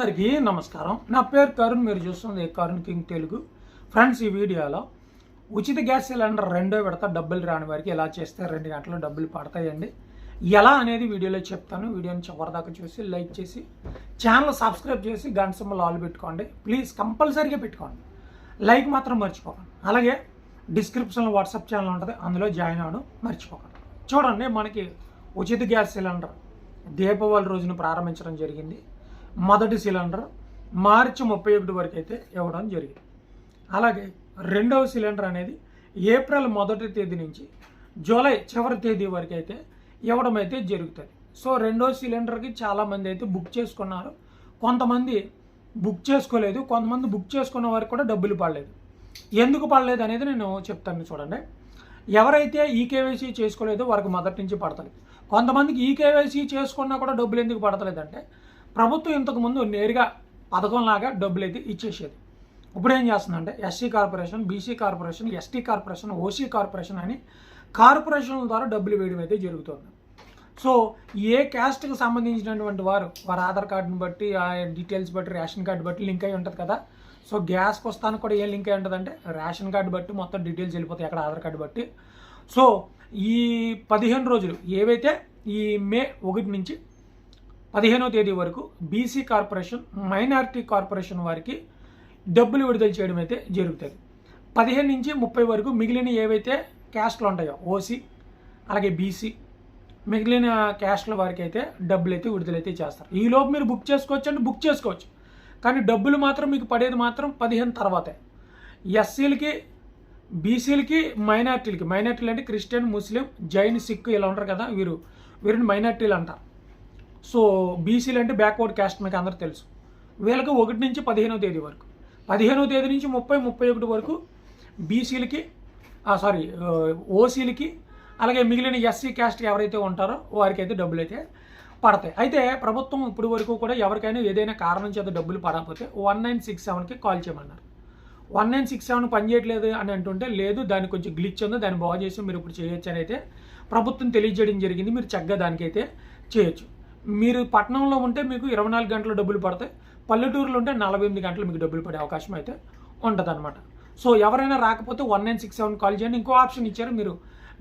అందరికీ నమస్కారం. నా పేరు కరుణ్ మీరు చూస్తుంది కరుణ్ కింగ్ తెలుగు. ఫ్రెండ్స్ ఈ వీడియోలో ఉచిత గ్యాస్ సిలిండర్ రెండో విడత డబ్బులు రాని వారికి ఎలా చేస్తే రెండు గంటలు డబ్బులు పడతాయండి? ఎలా అనేది వీడియోలో చెప్తాను. వీడియోని చివరిదాకా చూసి లైక్ చేసి ఛానల్ సబ్స్క్రైబ్ చేసి గంట సింబల్ ఆల్ పెట్టుకోండి. ప్లీజ్ కంపల్సరీగా పెట్టుకోండి. లైక్ మాత్రం మర్చిపోకండి. అలాగే డిస్క్రిప్షన్లో వాట్సాప్ ఛానల్ ఉంటుంది. అందులో జాయిన్ అవ్వడం మర్చిపోకండి. చూడండి మనకి ఉచిత గ్యాస్ సిలిండర్ దీపావళి రోజున ప్రారంభించడం జరిగింది. మొదటి సిలిండర్ మార్చి ముప్పై ఒకటి వరకు అయితే ఇవ్వడం జరిగింది. అలాగే రెండవ సిలిండర్ అనేది ఏప్రిల్ మొదటి తేదీ నుంచి జూలై చివరి తేదీ వరకు అయితే ఇవ్వడం అయితే జరుగుతుంది. సో రెండో సిలిండర్కి చాలామంది అయితే బుక్ చేసుకున్నారు. కొంతమంది బుక్ చేసుకోలేదు. కొంతమంది బుక్ చేసుకున్న వారికి కూడా డబ్బులు పడలేదు. ఎందుకు పడలేదు అనేది నేను చెప్తాను చూడండి. ఎవరైతే ఈకేవైసీ చేసుకోలేదో వారికి మొదటి నుంచి పడతలేదు. కొంతమందికి ఈకేవైసీ చేసుకున్నా కూడా డబ్బులు ఎందుకు పడతలేదంటే ప్రభుత్వం ఇంతకుముందు నేరుగా పథకంలాగా డబ్బులు అయితే ఇచ్చేసేది. ఇప్పుడు ఏం చేస్తుందంటే SC corporation BC corporation ST corporation OC corporation అని కార్పొరేషన్ల ద్వారా డబ్బులు వేయడం అయితే జరుగుతుంది. సో ఏ క్యాస్ట్కి సంబంధించినటువంటి వారు వారి ఆధార్ కార్డుని బట్టి ఆ డీటెయిల్స్ బట్టి రేషన్ కార్డు బట్టి లింక్ అయి ఉంటుంది కదా. సో గ్యాస్కి వస్తానికి కూడా ఏం లింక్ అయి ఉంటుందంటే రేషన్ కార్డు బట్టి మొత్తం డీటెయిల్స్ వెళ్ళిపోతాయి అక్కడ ఆధార్ కార్డు బట్టి. సో ఈ పదిహేను రోజులు ఏవైతే ఈ మే ఒకటి నుంచి పదిహేనో తేదీ వరకు బీసీ కార్పొరేషన్ మైనారిటీ కార్పొరేషన్ వారికి డబ్బులు విడుదల చేయడం అయితే జరుగుతుంది. పదిహేను నుంచి ముప్పై వరకు మిగిలిన ఏవైతే క్యాస్ట్లు ఉంటాయో ఓసీ అలాగే బీసీ మిగిలిన క్యాస్ట్ల వారికి అయితే డబ్బులు అయితే విడుదలైతే చేస్తారు. ఈలోపు మీరు బుక్ చేసుకోవచ్చు అంటే బుక్ చేసుకోవచ్చు. కానీ డబ్బులు మాత్రం మీకు పడేది మాత్రం పదిహేను తర్వాతే. ఎస్సీలకి బీసీలకి మైనార్టీలకి మైనార్టీలు అంటే క్రిస్టియన్ ముస్లిం జైన్ సిక్ ఇలా ఉంటారు కదా వీరు వీరిని మైనార్టీలు అంటారు. సో బీసీలు అంటే బ్యాక్వర్డ్ క్యాస్ట్ మీకు అందరూ తెలుసు. వీళ్ళకి ఒకటి నుంచి పదిహేనవ తేదీ వరకు. పదిహేనవ తేదీ నుంచి ముప్పై ముప్పై ఒకటి వరకు బీసీలకి సారీ ఓసీలకి అలాగే మిగిలిన ఎస్సీ క్యాస్ట్ ఎవరైతే ఉంటారో వారికి అయితే డబ్బులు అయితే పడతాయి. అయితే ప్రభుత్వం ఇప్పటి వరకు కూడా ఎవరికైనా ఏదైనా కారణం చేత డబ్బులు పడకపోతే వన్ నైన్ సిక్స్ సెవెన్కి కాల్ చేయమన్నారు. వన్ నైన్ సిక్స్ సెవెన్ పనిచేయట్లేదు అని అంటుంటే లేదు దానికి కొంచెం గ్లిచ్ ఉంది దాన్ని బాగు చేసి మీరు ఇప్పుడు చేయొచ్చు అని అయితే ప్రభుత్వం తెలియజేయడం జరిగింది. మీరు చక్కగా దానికైతే చేయొచ్చు. మీరు పట్టణంలో ఉంటే మీకు ఇరవై నాలుగు గంటలు డబ్బులు పడతాయి. పల్లెటూరులో ఉంటే నలభై ఎనిమిది గంటలు మీకు డబ్బులు పడే అవకాశం అయితే ఉంటుంది అనమాట సో ఎవరైనా రాకపోతే one nine six seven call చేయండి. ఇంకో ఆప్షన్ ఇచ్చారు మీరు.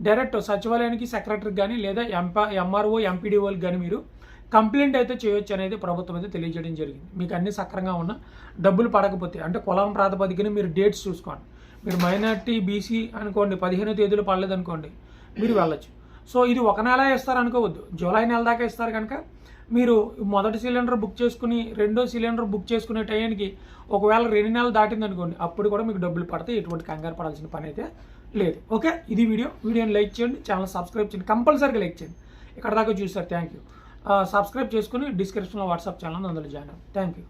డైరెక్ట్ సచివాలయానికి సెక్రటరీకి కానీ లేదా ఎంప ఎంఆర్ఓ ఎంపీడీఓలకు కానీ మీరు కంప్లైంట్ అయితే చేయొచ్చు అనేది ప్రభుత్వం అయితే తెలియజేయడం జరిగింది. మీకు అన్ని సక్రంగా ఉన్న డబ్బులు పడకపోతే అంటే కులం ప్రాతిపదికన మీరు డేట్స్ చూసుకోండి. మీరు మైనార్టీ బీసీ అనుకోండి పదిహేను తేదీలు పడలేదు అనుకోండి మీరు వెళ్ళొచ్చు. సో ఇది ఒక నెల ఇస్తారు అనుకోవద్దు. జూలై నెల దాకా ఇస్తారు కనుక మీరు మొదటి సిలిండర్ బుక్ చేసుకుని రెండో సిలిండర్ బుక్ చేసుకునే టైంకి ఒకవేళ రెండు నెలలు దాటింది అనుకోండి అప్పుడు కూడా మీకు డబ్బులు పడతాయి ఎటువంటి కంగారు పడాల్సిన పని అయితే లేదు. ఓకే? ఇది వీడియో. వీడియోని లైక్ చేయండి. ఛానల్ సబ్స్క్రైబ్ చేయండి. కంపల్సరీగా లైక్ చేయండి. ఇక్కడ దాకా చూసారు థ్యాంక్ యూ సబ్స్క్రైబ్ చేసుకుని డిస్క్రిప్షన్లో వాట్సాప్ ఛానల్ అందులో జాయిన్ థ్యాంక్ యూ